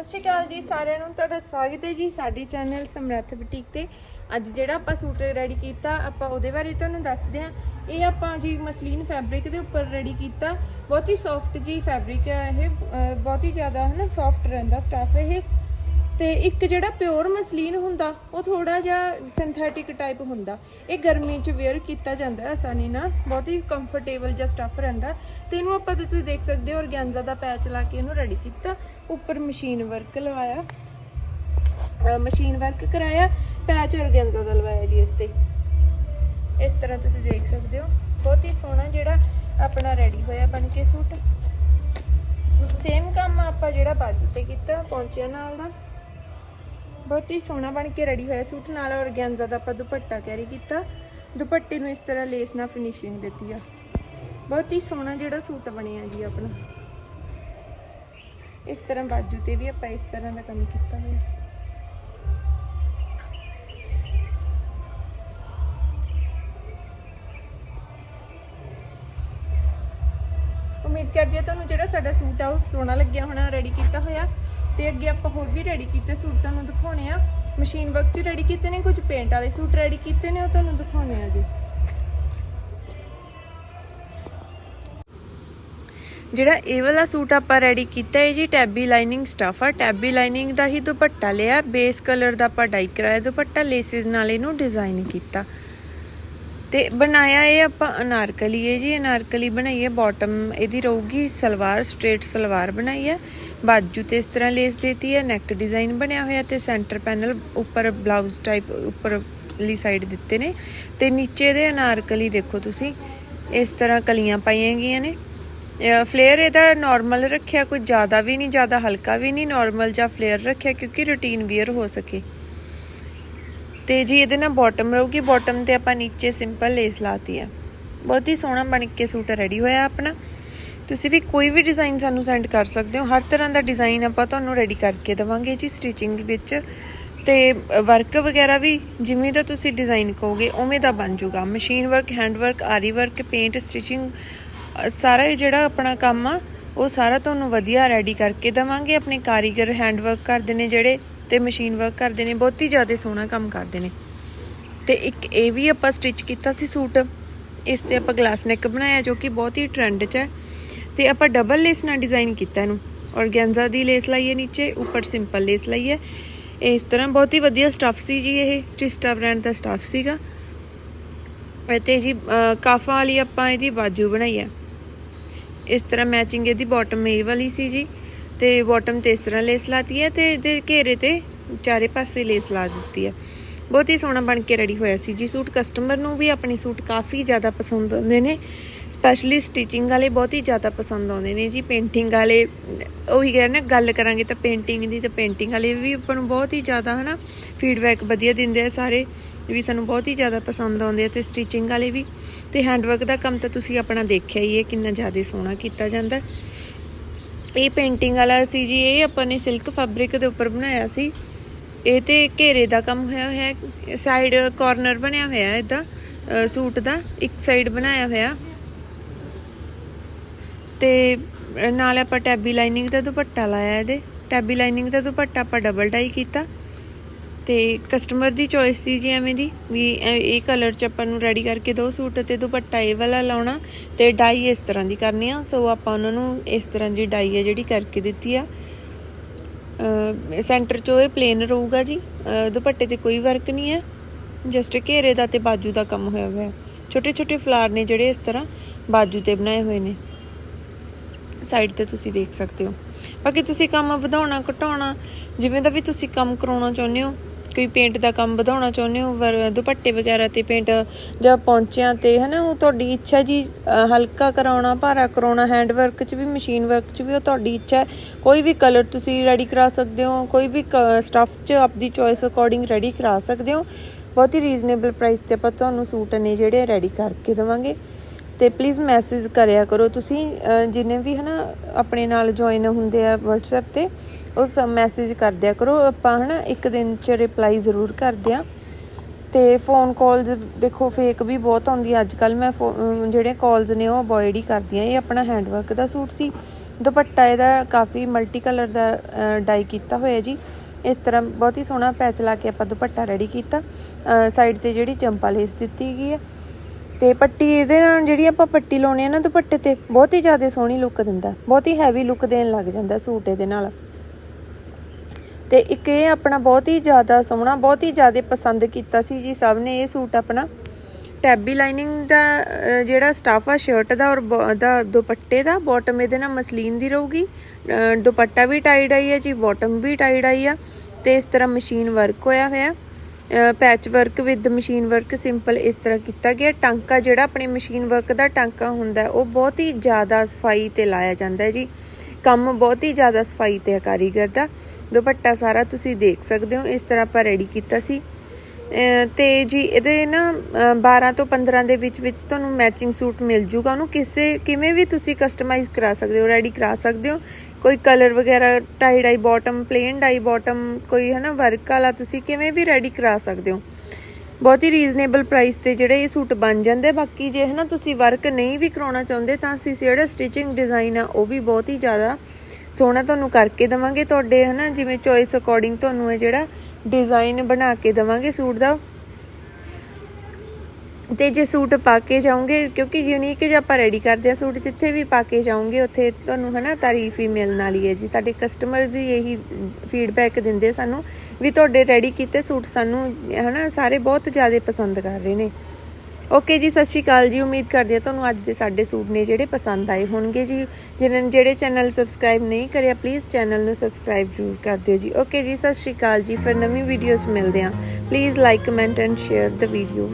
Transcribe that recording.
ਸਤਿ ਸ਼੍ਰੀ ਅਕਾਲ ਜੀ, ਸਾਰਿਆਂ ਨੂੰ ਤੁਹਾਡਾ ਸਵਾਗਤ ਹੈ ਜੀ ਸਾਡੇ ਚੈਨਲ ਸਮਰੱਥ ਬੁਟੀਕ ਤੇ। ਅੱਜ ਜਿਹੜਾ ਆਪਾਂ ਸੂਟ ਰੈਡੀ ਕੀਤਾ, ਆਪਾਂ ਉਹਦੇ ਬਾਰੇ ਤੁਹਾਨੂੰ ਦੱਸਦੇ ਹਾਂ। ਇਹ ਆਪਾਂ ਜੀ ਮਸਲੀਨ ਫੈਬਰਿਕ ਦੇ ਉੱਪਰ ਰੈਡੀ ਕੀਤਾ। ਬਹੁਤ ਹੀ ਸੌਫਟ ਜੀ ਫੈਬਰਿਕ ਹੈ ਇਹ ਬਹੁਤ ਹੀ ਜ਼ਿਆਦਾ ਹੈ ਨਾ ਸੌਫਟ ਰਹਿੰਦਾ ਸਟਫ ਇਹ। ਤੇ ਇੱਕ ਜਿਹੜਾ ਪਿਓਰ ਮਸਲੀਨ ਹੁੰਦਾ, ਉਹ ਥੋੜਾ ਜਿਹਾ ਸਿੰਥੈਟਿਕ ਟਾਈਪ ਹੁੰਦਾ। ਇਹ ਗਰਮੀ 'ਚ ਵੇਅਰ ਕੀਤਾ ਜਾਂਦਾ ਆਸਾਨੀ ਨਾਲ, ਬਹੁਤ ਹੀ ਕੰਫਰਟੇਬਲ ਜਿਹਾ ਸਟੱਫ ਰਹਿੰਦਾ ਤੇ ਇਹਨੂੰ ਆਪਾਂ ਤੁਸੀਂ ਦੇਖ ਸਕਦੇ ਹੋ ਔਰਗੈਂਜ਼ਾ ਦਾ ਪੈਚ ਲਾ ਕੇ ਇਹਨੂੰ ਰੈਡੀ ਕੀਤਾ। ਉੱਪਰ ਮਸ਼ੀਨ ਵਰਕ ਲਵਾਇਆ। ਮਸ਼ੀਨ ਵਰਕ ਕਰਾਇਆ ਪੈਚ ਔਰਗੈਂਜ਼ਾ ਦਾ ਲਵਾਇਆ ਜੀ ਇਸ ਤੇ। ਇਸ ਤਰ੍ਹਾਂ ਤੁਸੀਂ ਦੇਖ ਸਕਦੇ ਹੋ। ਬਹੁਤ ਹੀ ਸੋਹਣਾ ਜਿਹੜਾ ਆਪਣਾ ਰੈਡੀ ਹੋਇਆ ਬਣ ਕੇ ਸੂਟ। ਸੇਮ ਕੰਮ ਆਪਾਂ ਜਿਹੜਾ ਬਾਜੂ ਤੇ ਕੀਤਾ, ਪੌਂਚਿਆ ਨਾਲ ਦਾ। ਬਹੁਤ ਹੀ ਸੋਹਣਾ ਬਣ ਕੇ ਰੈਡੀ ਹੋਇਆ ਸੂਟ, ਨਾਲ ਔਰਗੈਂਜ਼ਾ ਦਾ ਆਪਾਂ ਦੁਪੱਟਾ ਕੈਰੀ ਕੀਤਾ। ਦੁਪੱਟੇ ਨੂੰ ਇਸ ਤਰ੍ਹਾਂ ਲੇਸ ਨਾਲ ਫਿਨਿਸ਼ਿੰਗ ਦਿੱਤੀ ਆ। ਬਹੁਤ ਹੀ ਸੋਹਣਾ ਜਿਹੜਾ ਸੂਟ ਬਣਿਆ ਜੀ ਆਪਣਾ। ਇਸ ਤਰ੍ਹਾਂ ਬਾਜੂ ਤੇ ਵੀ ਆਪਾਂ ਇਸ ਤਰ੍ਹਾਂ ਦਾ ਕੰਮ ਕੀਤਾ ਹੋਇਆ। ਉਮੀਦ ਕਰਦੀ ਹਾਂ ਤੁਹਾਨੂੰ ਜਿਹੜਾ ਸਾਡਾ ਸੂਟ ਆ ਉਹ ਸੋਹਣਾ ਲੱਗਿਆ ਹੋਣਾ ਰੈਡੀ ਕੀਤਾ ਹੋਇਆ। ਤੇ ਅੱਗੇ ਆਪਾਂ ਹੋਰ ਵੀ ਰੈਡੀ ਕੀਤੇ ਸੂਟ ਤੁਹਾਨੂੰ ਦਿਖਾਉਣੇ ਆ। ਮਸ਼ੀਨ ਵਰਕ 'ਚ ਰੈਡੀ ਕੀਤੇ ਨੇ, ਕੁਝ ਪੇਂਟ ਵਾਲੇ ਸੂਟ ਰੈਡੀ ਕੀਤੇ ਨੇ, ਉਹ ਤੁਹਾਨੂੰ ਦਿਖਾਉਣੇ ਆ ਜੀ। ਜਿਹੜਾ ਇਹ ਵਾਲਾ ਸੂਟ ਆਪਾਂ ਰੈਡੀ ਕੀਤਾ ਹੈ ਜੀ ਟੈਬੀ ਲਾਈਨਿੰਗ ਸਟਫ ਆ। ਟੈਬੀ ਲਾਈਨਿੰਗ ਦਾ ਹੀ ਦੁਪੱਟਾ ਲਿਆ ਬੇਸ ਕਲਰ ਦਾ ਆਪਾਂ ਡਾਈ ਕਰਾਇਆ, ਦੁਪੱਟਾ ਲੇਸਿਸ ਨਾਲ ਇਹਨੂੰ ਡਿਜ਼ਾਈਨ ਕੀਤਾ। ਤੇ ਬਣਾਇਆ ਇਹ ਆਪਾਂ ਅਨਾਰਕਲੀ ਹੈ ਜੀ, ਅਨਾਰਕਲੀ ਬਣਾਈ ਹੈ ਬਾਟਮ ਇਹਦੀ ਰਹੂਗੀ ਸਲਵਾਰ ਸਟ੍ਰੇਟ ਸਲਵਾਰ ਬਣਾਈ ਹੈ। ਬਾਜੂ ਤੇ ਇਸ ਤਰ੍ਹਾਂ ਲੇਸ ਦੇਤੀ ਹੈ ਨੈਕ ਡਿਜ਼ਾਈਨ ਬਣਿਆ ਹੋਇਆ ਤੇ ਸੈਂਟਰ ਪੈਨਲ ਉੱਪਰ ਬਲਾਊਜ਼ ਟਾਈਪ ਉੱਪਰਲੀ ਸਾਈਡ ਦਿੱਤੇ ਨੇ। ਤੇ ਨੀਚੇ ਦੇ ਅਨਾਰਕਲੀ ਦੇਖੋ ਤੁਸੀਂ, ਇਸ ਤਰ੍ਹਾਂ ਕਲੀਆਂ ਪਾਈਆਂ ਗਈਆਂ ਨੇ। ਫਲੇਅਰ ਇਹਦਾ ਨਾਰਮਲ ਰੱਖਿਆ, ਕੋਈ ਜ਼ਿਆਦਾ ਵੀ ਨਹੀਂ, ਜ਼ਿਆਦਾ ਹਲਕਾ ਵੀ ਨਹੀਂ ਨਾਰਮਲ ਜਾਂ ਫਲੇਅਰ ਰੱਖਿਆ, ਕਿਉਂਕਿ ਰੂਟੀਨ ਵੀਅਰ ਹੋ ਸਕੇ। ਤੇ ਜੀ ਇਹਦੇ ਨਾਲ ਬਾਟਮ ਰਹੂਗੀ ਬਾਟਮ ਤੇ ਆਪਾਂ ਨੀਚੇ ਸਿੰਪਲ ਲੇਸ ਲਾਤੀ ਆ। ਬਹੁਤ ਹੀ ਸੋਹਣਾ ਬਣ ਕੇ ਸੂਟ ਰੈਡੀ ਹੋਇਆ ਆਪਣਾ। ਤੁਸੀਂ ਵੀ ਕੋਈ ਵੀ ਡਿਜ਼ਾਈਨ ਸਾਨੂੰ ਸੈਂਡ ਕਰ ਸਕਦੇ ਹੋ। ਹਰ ਤਰ੍ਹਾਂ ਦਾ ਡਿਜ਼ਾਈਨ ਆਪਾਂ ਤੁਹਾਨੂੰ ਰੈਡੀ ਕਰਕੇ ਦੇਵਾਂਗੇ ਜੀ ਸਟਿਚਿੰਗ ਵਿੱਚ। ਤੇ ਵਰਕ ਵਗੈਰਾ ਵੀ ਜਿਵੇਂ ਦਾ ਤੁਸੀਂ ਡਿਜ਼ਾਈਨ ਕਹੋਗੇ, ਉਵੇਂ ਦਾ ਬਣ ਜਾਊਗਾ। Machine work hand work aari work paint stitching ਸਾਰਾ ਇਹ ਜਿਹੜਾ ਆਪਣਾ ਕੰਮ ਆ, ਉਹ ਸਾਰਾ ਤੁਹਾਨੂੰ ਵਧੀਆ ਰੈਡੀ ਕਰਕੇ ਦੇਵਾਂਗੇ। ਆਪਣੇ ਕਾਰੀਗਰ ਹੈਂਡ ਵਰਕ ਕਰਦੇ ਨੇ ਜਿਹੜੇ ਤੇ ਮਸ਼ੀਨ ਵਰਕ ਕਰਦੇ ਨੇ, ਬਹੁਤ ਹੀ ਜ਼ਿਆਦਾ ਸੋਹਣਾ ਕੰਮ ਕਰਦੇ ਨੇ। ਤੇ ਇੱਕ ਇਹ ਵੀ ਆਪਾਂ ਸਟਿਚ ਕੀਤਾ ਸੀ ਸੂਟ। ਇਸ ਤੇ ਆਪਾਂ ਗਲਾਸ ਨੈਕ ਬਣਾਇਆ, ਜੋ ਕਿ ਬਹੁਤ ਹੀ ਟ੍ਰੈਂਡ 'ਚ ਹੈ। ਤੇ ਆਪਾਂ ਡਬਲ ਲੇਸ ਨਾਲ ਡਿਜ਼ਾਈਨ ਕੀਤਾ ਇਹਨੂੰ। ਔਰਗੈਂਜ਼ਾ ਦੀ ਲੇਸ ਲਾਈਏ ਨੀਚੇ, ਉੱਪਰ ਸਿੰਪਲ ਲੇਸ ਲਾਈਏ। ਇਸ ਤਰ੍ਹਾਂ ਬਹੁਤ ਹੀ ਵਧੀਆ ਸਟੱਫ ਸੀ ਜੀ ਇਹ ਟਿਸਟਾ ਬ੍ਰਾਂਡ ਦਾ ਸਟੱਫ ਸੀਗਾ। ਤੇ ਜੀ ਕਾਫਾ ਵਾਲੀ ਆਪਾਂ ਇਹਦੀ ਬਾਜੂ ਬਣਾਈ ਹੈ। ਇਸ ਤਰ੍ਹਾਂ ਮੈਚਿੰਗ ਇਹਦੀ ਬਾਟਮ ਇਹ ਵਾਲੀ ਸੀ ਜੀ। ਤੇ ਬਾਟਮ ਤੇ ਇਸ ਤਰ੍ਹਾਂ ਲੇਸ ਲਾਤੀ ਹੈ ਤੇ ਇਹਦੇ ਘੇਰੇ ਤੇ ਚਾਰੇ ਪਾਸੇ ਲੇਸ ਲਾ ਦਿੱਤੀ ਹੈ। ਬਹੁਤ ਹੀ ਸੋਹਣਾ ਬਣ ਕੇ ਰੈਡੀ ਹੋਇਆ ਸੀ ਜੀ। ਸੂਟ ਕਸਟਮਰ ਨੂੰ ਵੀ ਆਪਣੀ ਸੂਟ ਕਾਫੀ ਜ਼ਿਆਦਾ ਪਸੰਦ ਆਉਂਦੇ ਨੇ। ਸਪੈਸ਼ਲੀ ਸਟਿਚਿੰਗ ਵਾਲੇ ਬਹੁਤ ਹੀ ਜ਼ਿਆਦਾ ਪਸੰਦ ਆਉਂਦੇ ਨੇ ਜੀ। ਪੇਂਟਿੰਗ ਵਾਲੇ, ਉਹੀ ਕਹਿੰਦੇ ਨਾ, ਗੱਲ ਕਰਾਂਗੇ ਤਾਂ ਪੇਂਟਿੰਗ ਦੀ ਤਾਂ ਪੇਂਟਿੰਗ ਵਾਲੇ ਵੀ ਆਪਾਂ ਨੂੰ ਬਹੁਤ ਹੀ ਜ਼ਿਆਦਾ ਹਨਾ ਫੀਡਬੈਕ ਵਧੀਆ ਦਿੰਦੇ ਆ ਸਾਰੇ ਵੀ ਸਾਨੂੰ ਬਹੁਤ ਹੀ ਜ਼ਿਆਦਾ ਪਸੰਦ ਆਉਂਦੇ ਆ ਤੇ ਸਟਿਚਿੰਗ ਵਾਲੇ ਵੀ। ਤੇ ਹੈਂਡਵਰਕ ਦਾ ਕੰਮ ਤਾਂ ਤੁਸੀਂ ਆਪਣਾ ਦੇਖਿਆ ਹੀ ਹੈ, ਕਿੰਨਾ ਜ਼ਿਆਦਾ ਸੋਹਣਾ ਕੀਤਾ ਜਾਂਦਾ। ਇਹ ਪੇਂਟਿੰਗ ਵਾਲਾ ਸੀ ਜੀ, ਇਹ ਆਪਾਂ ਨੇ ਸਿਲਕ ਫੈਬਰਿਕ ਦੇ ਉੱਪਰ ਬਣਾਇਆ ਸੀ। ਇਹ ਤੇ ਘੇਰੇ ਦਾ ਕੰਮ ਹੋਇਆ ਹੋਇਆ ਹੈ ਸਾਈਡ ਕਾਰਨਰ ਬਣਿਆ ਹੋਇਆ ਇਹਦਾ ਸੂਟ ਦਾ, ਇੱਕ ਸਾਈਡ ਬਣਾਇਆ ਹੋਇਆ। ਤੇ ਨਾਲ ਆਪਾਂ ਟੈਬੀ ਲਾਈਨਿੰਗ ਦਾ ਦੁਪੱਟਾ ਲਾਇਆ ਇਹਦੇ। ਟੈਬੀ ਲਾਈਨਿੰਗ ਦਾ ਦੁਪੱਟਾ ਆਪਾਂ ਡਬਲ ਡਾਈ ਕੀਤਾ। ਤੇ ਕਸਟਮਰ ਦੀ ਚੋਇਸ ਸੀ ਜੀ ਐਵੇਂ ਦੀ, ਵੀ ਇਹ ਕਲਰ ਚ ਆਪਾਂ ਨੂੰ ਰੈਡੀ ਕਰਕੇ ਦੋ ਸੂਟ ਤੇ ਦੁਪੱਟਾ ਇਹ ਵਾਲਾ ਲਾਉਣਾ ਤੇ ਡਾਈ ਇਸ ਤਰ੍ਹਾਂ ਦੀ ਕਰਨੀ ਆ। ਸੋ ਆਪਾਂ ਉਹਨਾਂ ਨੂੰ ਇਸ ਤਰ੍ਹਾਂ ਦੀ ਡਾਈ ਹੈ ਜਿਹੜੀ ਕਰਕੇ ਦਿੱਤੀ ਆ। ਸੈਂਟਰ ਚੋਂ ਇਹ ਪਲੇਨ ਰਹੂਗਾ ਜੀ। ਦੁਪੱਟੇ ਤੇ ਕੋਈ ਵਰਕ ਨਹੀਂ ਹੈ ਜਸਟ ਘੇਰੇ ਦਾ ਤੇ ਬਾਜੂ ਦਾ ਕੰਮ ਹੋਇਆ ਹੋਇਆ। ਛੋਟੇ ਛੋਟੇ ਫਲਾਰ ਨੇ ਜਿਹੜੇ ਇਸ ਤਰ੍ਹਾਂ ਬਾਜੂ ਤੇ ਬਣਾਏ ਹੋਏ ਨੇ। ਸਾਈਡ ਤੇ ਤੁਸੀਂ ਦੇਖ ਸਕਦੇ ਹੋ। ਬਾਕੀ ਤੁਸੀਂ ਕੰਮ ਵਧਾਉਣਾ, ਘਟਾਉਣਾ, ਜਿਵੇਂ ਦਾ ਵੀ ਤੁਸੀਂ ਕੰਮ ਕਰਾਉਣਾ ਚਾਹੁੰਦੇ ਹੋ ਕੋਈ ਪੇਂਟ ਦਾ ਕੰਮ ਵਧਾਉਣਾ ਚਾਹੁੰਦੇ ਹੋ, ਵਰ, ਦੁਪੱਟੇ ਵਗੈਰਾ ਤੇ ਪੇਂਟ ਜਾਂ ਪੌਂਚਿਆਂ ਤੇ, ਹਨਾ? ਉਹ ਤੁਹਾਡੀ ਇੱਛਾ ਜੀ ਹਲਕਾ ਕਰਾਉਣਾ, ਭਾਰਾ ਕਰਾਉਣਾ ਹੈਂਡ ਵਰਕ 'ਚ ਵੀ ਮਸ਼ੀਨ ਵਰਕ 'ਚ ਵੀ, ਉਹ ਤੁਹਾਡੀ ਇੱਛਾ ਕੋਈ ਵੀ ਕਲਰ ਤੁਸੀਂ ਰੈਡੀ ਕਰਾ ਸਕਦੇ ਹੋ, ਕੋਈ ਵੀ ਸਟਫ 'ਚ ਆਪਦੀ ਚੋਇਸ ਅਕੋਰਡਿੰਗ ਰੈਡੀ ਕਰਾ ਸਕਦੇ ਹੋ? ਬਹੁਤ ਹੀ ਰੀਜ਼ਨੇਬਲ ਪ੍ਰਾਈਸ ਤੇ ਆਪਾਂ ਤੁਹਾਨੂੰ ਸੂਟ ਨੇ ਜਿਹੜੇ ਰੈਡੀ ਕਰਕੇ ਦੇਵਾਂਗੇ। ਤੇ ਪਲੀਜ਼ ਮੈਸੇਜ ਕਰਿਆ ਕਰੋ। ਤੁਸੀਂ ਜਿੰਨੇ ਵੀ ਹਨਾ ਆਪਣੇ ਨਾਲ ਜੁਆਇਨ ਹੁੰਦੇ ਆ WhatsApp ਤੇ, ਉਹ ਉਸ ਮੈਸੇਜ ਕਰਦਿਆ ਕਰੋ। ਆਪਾਂ ਹਨਾ ਇੱਕ ਦਿਨ ਚ ਰਿਪਲਾਈ ਜ਼ਰੂਰ ਕਰਦੇ ਆ ਤੇ ਫੋਨ ਕਾਲਸ ਦੇਖੋ ਫੇਕ ਵੀ ਬਹੁਤ ਆਉਂਦੀ ਅੱਜ ਕੱਲ ਮੈਂ ਜਿਹੜੇ ਕਾਲਸ ਨੇ ਉਹ ਅਵੋਇਡ ਹੀ ਕਰਦੀ ਆ ਇਹ ਆਪਣਾ ਹੈਂਡਵਰਕ ਦਾ ਸੂਟ ਸੀ। ਦੁਪੱਟਾ ਇਹਦਾ ਕਾਫੀ ਮਲਟੀ ਕਲਰ ਦਾ ਡਾਈ ਕੀਤਾ ਹੋਇਆ ਜੀ। ਇਸ ਤਰ੍ਹਾਂ ਬਹੁਤ ਹੀ ਸੋਹਣਾ ਪੈਚ ਲਾ ਕੇ ਆਪਾਂ ਦੁਪੱਟਾ ਰੈਡੀ ਕੀਤਾ। ਸਾਈਡ ਤੇ ਜਿਹੜੀ ਚੰਪਾ ਲੇਸ ਦਿੱਤੀ ਗਈ ਹੈ। ਤੇ ਪੱਟੀ ਇਹਦੇ ਨਾਲ ਜਿਹੜੀ ਆਪਾਂ ਪੱਟੀ ਲਾਉਣੀ ਹੈ ਨਾ ਦੁਪੱਟੇ ਤੇ ਬਹੁਤ ਹੀ ਜ਼ਿਆਦਾ ਸੋਹਣੀ ਲੁੱਕ ਦਿੰਦਾ ਬਹੁਤ ਹੀ ਹੈਵੀ ਲੁੱਕ ਦੇਣ ਲੱਗ ਜਾਂਦਾ ਸੂਟ ਇਹਦੇ ਨਾਲ। ਤੇ ਇੱਕ ਇਹ ਆਪਣਾ ਬਹੁਤ ਹੀ ਜ਼ਿਆਦਾ ਸੋਹਣਾ, ਬਹੁਤ ਹੀ ਜ਼ਿਆਦਾ ਪਸੰਦ ਕੀਤਾ ਸੀ ਜੀ ਸਭ ਨੇ ਇਹ ਸੂਟ ਆਪਣਾ। ਟੈਬੀ ਲਾਈਨਿੰਗ ਦਾ ਜਿਹੜਾ ਸਟਾਫ ਆ ਸ਼ਰਟ ਦਾ ਔਰ ਬ- ਦਾ ਦੁਪੱਟੇ ਦਾ ਬਾਟਮ ਇਹਦੇ ਨਾਲ ਮਸਲੀਨ ਦੀ ਰਹੂਗੀ। ਦੁਪੱਟਾ ਵੀ ਟਾਈਡ ਆਈ ਹੈ ਜੀ ਬਾਟਮ ਵੀ ਟਾਈਡ ਆਈ ਆ ਤੇ ਇਸ ਤਰ੍ਹਾਂ ਮਸ਼ੀਨ ਵਰਕ ਹੋਇਆ ਹੋਇਆ। Patch work with machine work simple ਇਸ ਤਰ੍ਹਾਂ ਕੀਤਾ ਗਿਆ। ਟਾਂਕਾ ਜਿਹੜਾ ਆਪਣੇ ਮਸ਼ੀਨ ਵਰਕ ਦਾ ਟਾਂਕਾ ਹੁੰਦਾ, ਉਹ ਬਹੁਤ ਹੀ ਜ਼ਿਆਦਾ ਸਫ਼ਾਈ ਤੇ ਲਾਇਆ ਜਾਂਦਾ ਹੈ ਜੀ। ਕੰਮ ਬਹੁਤ ਹੀ ਜ਼ਿਆਦਾ ਸਫ਼ਾਈ ਤੇ ਕਾਰੀਗਰ ਦਾ ਦੁਪੱਟਾ ਸਾਰਾ ਤੁਸੀਂ ਦੇਖ ਸਕਦੇ ਹੋ, ਇਸ ਤਰ੍ਹਾਂ ਆਪਾਂ ਰੈਡੀ ਕੀਤਾ ਸੀ। ਤੇ ਜੀ, ਇਹਦੇ ਨਾ, ਅਹ 12 ਤੋਂ 15 ਦੇ ਵਿੱਚ ਵਿੱਚ ਤੁਹਾਨੂੰ ਮੈਚਿੰਗ ਸੂਟ ਮਿਲ ਜੂਗਾ। ਉਹਨੂੰ ਕਿਸੇ, ਕਿਵੇਂ ਵੀ ਤੁਸੀਂ ਕਸਟਮਾਈਜ਼ ਕਰਾ ਸਕਦੇ ਹੋ ਰੈਡੀ ਕਰਾ ਸਕਦੇ ਹੋ। ਕੋਈ ਕਲਰ ਵਗੈਰਾ tie dye bottom plain dye bottom ਕੋਈ ਹੈ ਨਾ ਵਰਕ ਵਾਲਾ, ਤੁਸੀਂ ਕਿਵੇਂ ਵੀ ਰੈਡੀ ਕਰਾ ਸਕਦੇ ਹੋ। ਬਹੁਤ ਹੀ ਰੀਜ਼ਨੇਬਲ ਪ੍ਰਾਈਸ ਤੇ ਜਿਹੜੇ ਇਹ ਸੂਟ ਬਣ ਜਾਂਦੇ ਬਾਕੀ ਜੇ ਹੈ ਨਾ ਤੁਸੀਂ ਵਰਕ ਨਹੀਂ ਵੀ ਕਰਾਉਣਾ ਚਾਹੁੰਦੇ, ਤਾਂ ਅਸੀਂ ਜਿਹੜਾ ਸਟਿਚਿੰਗ ਡਿਜ਼ਾਈਨ ਆ, ਉਹ ਵੀ ਬਹੁਤ ਹੀ ਜ਼ਿਆਦਾ ਸੋਹਣਾ ਤੁਹਾਨੂੰ ਕਰਕੇ ਦਵਾਂਗੇ। ਤੁਹਾਡੇ ਹੈ ਨਾ ਜਿਵੇਂ ਚੋਇਸ ਅਕੋਰਡਿੰਗ ਤੁਹਾਨੂੰ ਇਹ ਜਿਹੜਾ ਡਿਜ਼ਾਈਨ ਬਣਾ ਕੇ ਦਵਾਂਗੇ ਸੂਟ ਦਾ। ਤੇ ਜੇ ਸੂਟ ਪਾ ਕੇ ਜਾਓਗੇ, ਕਿਉਂਕਿ ਯੂਨੀਕ ਜੇ ਆਪਾਂ ਰੈਡੀ ਕਰਦੇ ਆ ਸੂਟ, ਜਿੱਥੇ ਵੀ ਪਾ ਕੇ ਜਾਓਗੇ, ਉੱਥੇ ਤੁਹਾਨੂੰ ਹਨਾ ਤਾਰੀਫ ਹੀ ਮਿਲਣ ਵਾਲੀ ਹੈ ਜੀ। ਸਾਡੇ ਕਸਟਮਰ ਵੀ ਇਹੀ ਫੀਡਬੈਕ ਦਿੰਦੇ ਸਾਨੂੰ ਵੀ ਤੁਹਾਡੇ ਰੈਡੀ ਕੀਤੇ ਸੂਟ ਸਾਨੂੰ ਹਨਾ ਸਾਰੇ ਬਹੁਤ ਜ਼ਿਆਦਾ ਪਸੰਦ ਕਰ ਰਹੇ ਨੇ। ਓਕੇ ਜੀ, ਸਤਿ ਸ਼੍ਰੀ ਅਕਾਲ ਜੀ। ਉਮੀਦ ਕਰਦੇ ਹਾਂ ਤੁਹਾਨੂੰ ਅੱਜ ਦੇ ਸਾਡੇ ਸੂਟ ਨੇ ਜਿਹੜੇ ਪਸੰਦ ਆਏ ਹੋਣਗੇ ਜੀ। ਜਿਨ੍ਹਾਂ ਨੇ ਜਿਹੜੇ ਚੈਨਲ ਸਬਸਕ੍ਰਾਈਬ ਨਹੀਂ ਕਰਿਆ ਪਲੀਜ਼ ਚੈਨਲ ਨੂੰ ਸਬਸਕ੍ਰਾਈਬ ਜ਼ਰੂਰ ਕਰ ਦਿਓ ਜੀ। ਓਕੇ ਜੀ, ਸਤਿ ਸ਼੍ਰੀ ਅਕਾਲ ਜੀ। ਫਿਰ ਨਵੀਂ ਵੀਡੀਓਜ਼ ਮਿਲਦੇ ਹਾਂ। Please like comment and share the video